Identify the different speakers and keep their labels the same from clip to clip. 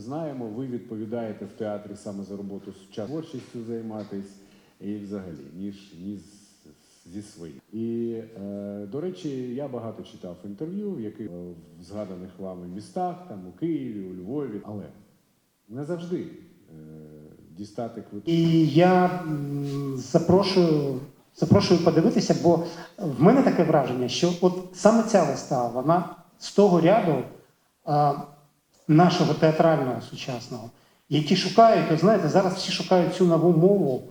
Speaker 1: знаємо. Ви відповідаєте в театрі саме за роботу з творчістю займатись і взагалі, ніж ніж зі своїм. І е, до речі, я багато читав інтерв'ю, в яких е, в згаданих вами містах, там у Києві, у Львові, але не завжди е, дістати квитки.
Speaker 2: І я запрошую, запрошую подивитися, бо в мене таке враження, що от саме ця вистава, вона з того ряду нашого театрального сучасного, які шукають, от знаєте, зараз всі шукають цю нову мову,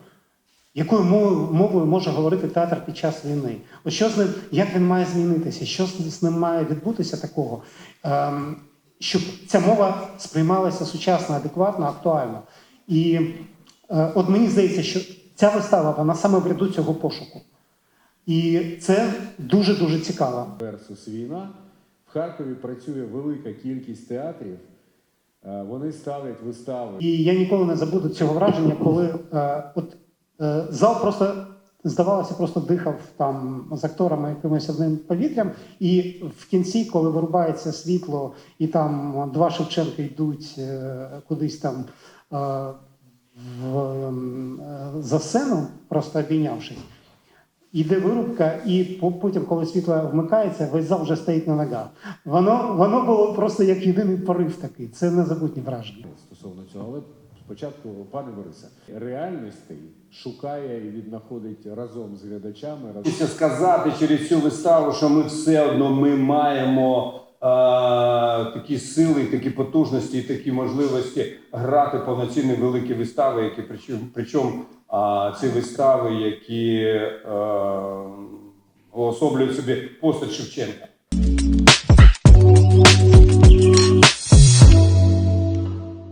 Speaker 2: якою мовою, може говорити театр під час війни. От що з ним, як він має змінитися, що з, з ним має відбутися такого, ем, щоб ця мова сприймалася сучасно, адекватно, актуально. І е, от мені здається, що ця вистава вона саме в ряду цього пошуку. І це дуже дуже цікаво.
Speaker 1: Версус війна. Харкові працює велика кількість театрів. Е, Вони ставлять вистави.
Speaker 2: І я ніколи не забуду цього враження, коли е, от, е, зал просто здавалося, просто дихав там з акторами якимось одним повітрям. І в кінці, коли вирубається світло, і там два Шевченки йдуть е, кудись там е, в, ем, е, за сцену, просто обійнявшись. Іде вирубка, і по- потім, коли світло вмикається, весь зал вже стоїть на ногах. Воно, воно було просто як єдиний порив такий. Це незабутні враження.
Speaker 1: стосовно цього. Але спочатку, пане Борисе, реальності шукає і віднаходить разом з глядачами. разом
Speaker 3: сказати через цю виставу, що ми все одно ми маємо такі сили, такі потужності і такі можливості грати повноцінні великі вистави, які причому, причому е, ці вистави, які е, уособлюють собі постать Шевченка.